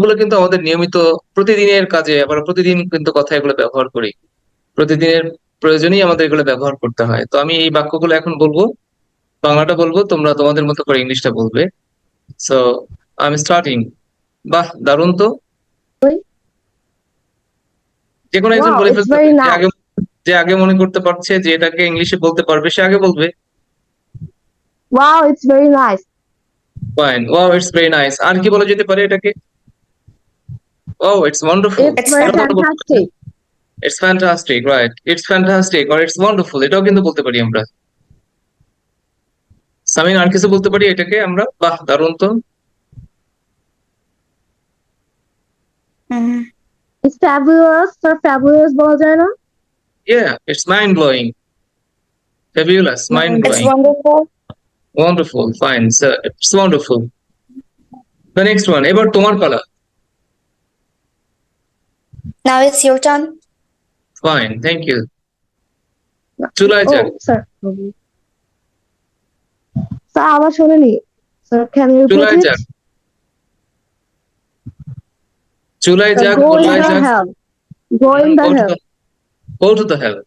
এগুলো কিন্তু আমাদের নিয়মিত প্রতিদিনের কাজে আবার প্রতিদিন কিন্তু কথা এগুলো ব্যবহার করি। প্রতিদিনের প্রয়োজনেই আমাদের এগুলো ব্যবহার করতে হয়। তো আমি এই বাক্যগুলো এখন বলব বাংলাটা বলব তোমরা তোমাদের মতো করে ইংলিশটা বলবে। সো আই এম স্টার্টিং বাহ দারুণ তো। যে কোনো একজন বলে ফেলতে. আগে যে আগে মনে করতে পারছে যে এটাকে ইংলিশে বলতে পারবে সে আগে বলবে। Wow, it's very nice. Fine wow it's very nice আর কি বলা যেতে পারে এটাকে? ও it's wonderful It's It's very wonderful. fantastic. It's fantastic right it's fantastic or it's wonderful এটাও কিন্তু বলতে পারি আমরা সামিন আর কিছু বলতে পারি এটাকে আমরা বাহ দারুণ তো Mhm. It's fabulous or fabulous বলা যায় না? Yeah, it's mind blowing. Fabulous, mind It's wonderful. Wonderful, fine. So it's wonderful. The next one, এবার তোমার পালা. Now it's your turn. Fine, thank you. চুলায় যাক Oh, sir. স্যার আবার শুনিনি স্যার can you repeat চুলায়? যাক চুলায় যাক Go in গোলায় the যাক hell. Go in the go to hell. the go to the hell.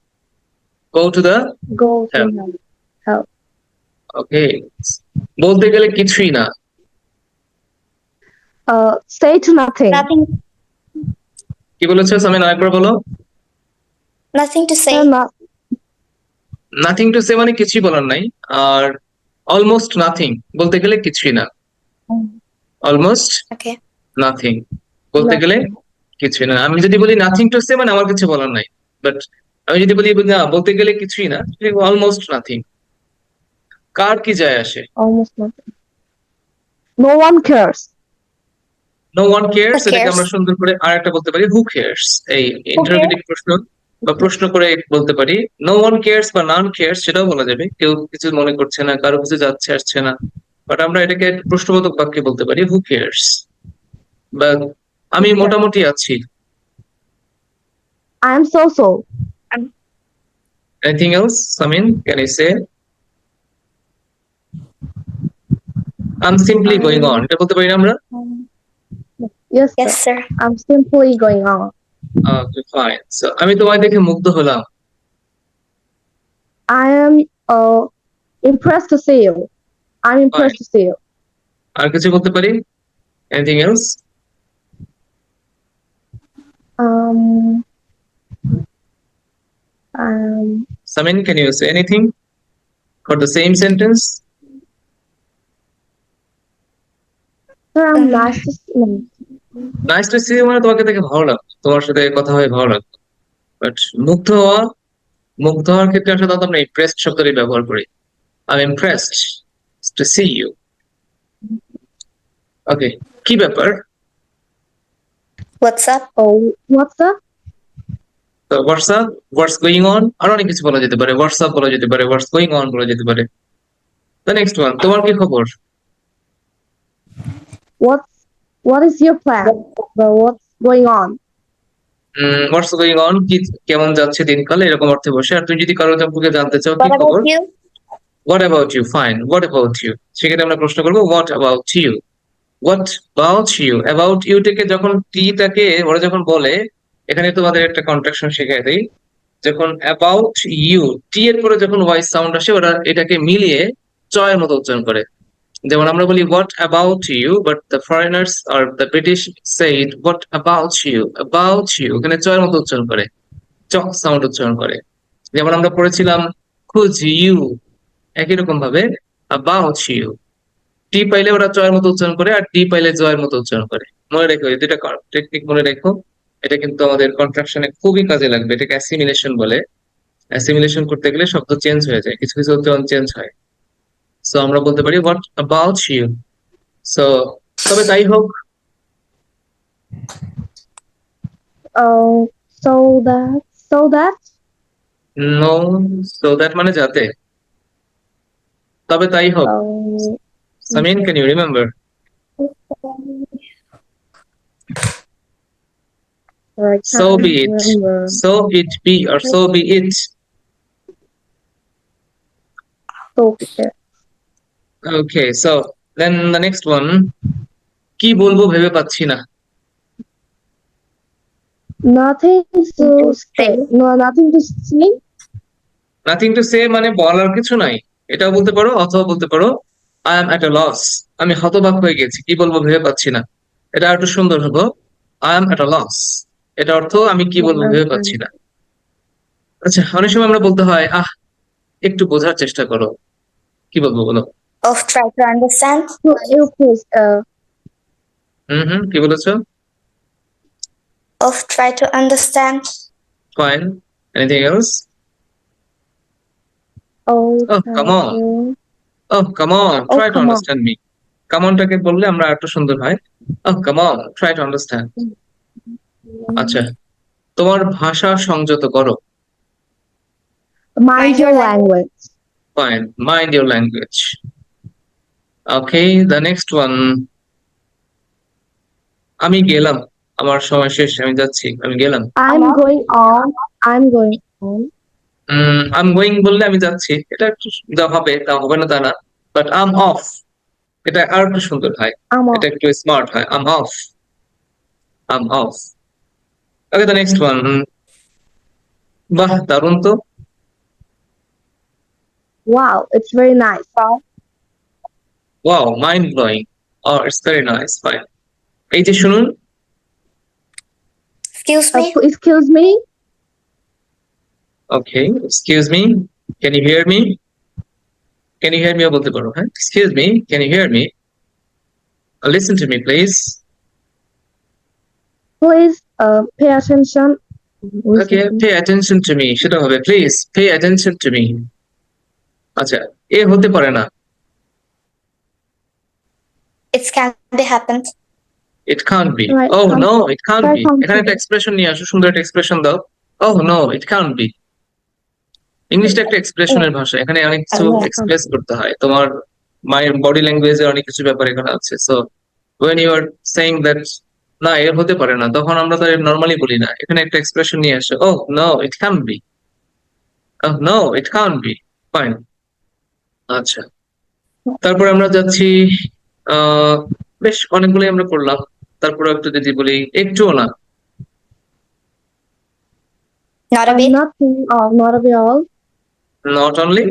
Go to the Go to hell. hell. okay. বলতে গেলে কিছুই না Uh, say to nothing. Nothing. কি বলেছ সামিন আরেকবার বলো? Say. Sir, not, nothing to say মানে কিছুই বলার নাই আর অলমোস্ট নাথিং বলতে গেলে কিছুই না। অলমোস্ট নাথিং বলতে গেলে কিছুই না। আমি যদি বলি নাথিং টু সে মানে আমার কিছু বলার নাই বাট আমি যদি বলি না বলতে গেলে কিছুই না অলমোস্ট নাথিং কার কি যায় আসে? Almost nothing. No one cares. No one cares এটাকে আমরা সুন্দর করে আর একটা বলতে পারি হু কেয়ারস এই ইন্টারোগেটিভ প্রশ্ন বা প্রশ্ন করে বলতে পারি নো ওয়ান কেয়ারস বা নান কেয়ারস সেটাও বলা যাবে কেউ কিছু মনে করছে না কারও কিছু যাচ্ছে আসছে না বাট আমরা এটাকে প্রশ্নবোধক বাক্যে বলতে পারি হু কেয়ারস বা আমি মোটামুটি আছি I am so so. Anything else, Samin? Can you say? I'm simply going on. এটা বলতে পারি না আমরা? Yes, sir. Yes, sir. I'm simply going on. Okay, fine. So, আমি তোমায় দেখে মুগ্ধ হলাম। I am uh impressed to see you. I'm impressed to see you. আর কিছু বলতে পারি? Anything else? Um, um, Samin, can you say anything for the same sentence? sir, I'm Um, To see you মানে তোমাকে দেখে ভালো লাগতো। তোমার সাথে কথা হয়ে ভালো লাগতো। বাট মুগ্ধ হওয়া মুগ্ধ হওয়ার ক্ষেত্রে আসলে আমরা ইমপ্রেসড শব্দটি ব্যবহার করি। I'm impressed to see you. Okay, কি ব্যাপার? তো what's up what's going on আর অনেক কিছু বলা যেতে পারে হোয়াটসঅ্যাপ বলা যেতে পারে হোয়াটস গোয়িং অন বলা যেতে পারে দ্য নেক্সট ওয়ান তোমার কি খবর what is your plan? What's going on? What's going on কি কেমন যাচ্ছে দিনকাল? এরকম অর্থে বসে। আর তুমি যদি কারও সম্পর্কে জানতে চাও কি What খবর? about you? What about you fine what about you সেক্ষেত্রে আমরা প্রশ্ন করব what about you what about you about you থেকে যখন টিটাকে ওরা যখন বলে এখানে তোমাদের একটা কন্ট্রাকশন শেখাই দেই। যখন অ্যাবাউট ইউ টি এর পরে যখন ভয়েস সাউন্ড আসে ওরা এটাকে মিলিয়ে চয়ের মতো উচ্চারণ করে। যেমন আমরা বলি what about you but the foreigners R the British said what about you about you এখানে চয়ের মতো উচ্চারণ করে, চক সাউন্ড উচ্চারণ করে। যেমন আমরা পড়েছিলাম খুঁজ ইউ একই রকম ভাবে অ্যাবাউট ইউ টি পাইলে ওরা চয়ের মতো উচ্চারণ করে আর টি পাইলে জয়ের মতো উচ্চারণ করে। মনে রেখো, এই দুটা টেকনিক মনে রেখো। এটা কিন্তু আমাদের কন্ট্রাকশনে খুবই কাজে লাগবে। এটাকে অ্যাসিমিলেশন বলে। অ্যাসিমিলেশন করতে গেলে শব্দ চেঞ্জ হয়ে যায়। কিছু কিছু উচ্চারণ চেঞ্জ হয়। সো আমরা বলতে পারি হোয়াট অ্যাবাউট ইউ সো তবে তাই হোক Oh, so that so that no so that মানে যাতে তবে তাই হোক um, Samin can you remember I So can't be it. remember. So it be or so be it. So okay. Okay, so then the next one. কি বলব ভেবে পাচ্ছি না। Nothing to say. No, nothing to say. Nothing to say মানে বলার কিছু নাই। এটাও বলতে পারো অথবা বলতে পারো I am at a loss আমি হতবাক হয়ে গেছি কি বলব ভেবে পাচ্ছি না। এটা একটু সুন্দর হব। I am at a loss এটা অর্থ আমি কি বলব ভেবে পাচ্ছি না। আচ্ছা অনেক সময় আমরা বলতে হয় আহ একটু বোঝার চেষ্টা করো। কি বলব বলো? Of try to understand. So, you please, uh, হুম হুম কি বলেছ Of try to understand. Fine anything else oh, Oh, come on. uh, Oh, come on, Oh, try to come on. me. Come on টাকে বললে আমরা একটু সুন্দর হয় Oh, come on, try to understand. আচ্ছা তোমার ভাষা সংযত করো Mind your language. Fine, mind your language. Okay, the next one. আমি গেলাম আমার সময় শেষ আমি যাচ্ছি আমি গেলাম I'm going on. I'm going on. I'm going বললে আমি যাচ্ছি এটা একটু যা হবে তা হবে না তা না বাট আম অফ এটা আর একটু সুন্দর হয় I'm on. এটা একটু স্মার্ট হয় I'm off I'm off okay the next one বাহ দারুণ তো Wow, it's very nice. Wow. Wow mind blowing or it's very nice fine এই যে শুনুন Excuse Uh, me. excuse me. Okay excuse me can you hear me can you hear me বলতে পারো হ্যাঁ? Excuse me can you hear me listen to me please Please. Uh, pay attention. Okay. Pay attention to me সেটা হবে please pay attention to me আচ্ছা এ হতে পারে না। It can be happened. It can't be Right, oh can't- no it can't right, be can't এখানে একটা expression নিয়ে আসো সুন্দর একটা এক্সপ্রেশন দাও। Oh no it can't be ইংলিশটা একটা এক্সপ্রেশনের ভাষা এখানে অনেক কিছু Oh, এক্সপ্রেস করতে হয়। তোমার মায়ের বডি ল্যাঙ্গুয়েজের অনেক কিছু ব্যাপার এখানে আছে। So when you are saying that না এর হতে পারে না তখন আমরা তো নর্মালি বলি না। এখানে একটা এক্সপ্রেশন নিয়ে আসো। ও no it can't be oh no it can't be fine আচ্ছা। তারপর আমরা যাচ্ছি বেশ অনেকগুলোই আমরা করলাম তারপরে একটু যদি বলি একটুও না Not a Uh, bit. nothing. Not all. Only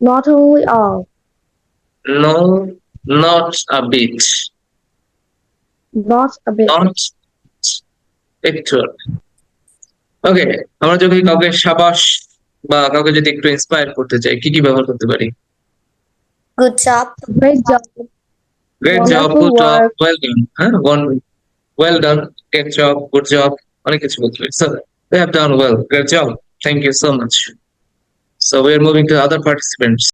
Not only all. No not a bit Not a bit. Not একটু ওকে আমরা যদি কাউকে সাবাস বা কাউকে যদি একটু ইন্সপায়ার করতে চাই কি কি ব্যবহার করতে পারি Good job. Great job. Great job Wonderful good job work. Well done হ্যাঁ one well done great job good job অনেক কিছু বলতে পারি so they have done well great job thank you so much so we are moving to other participants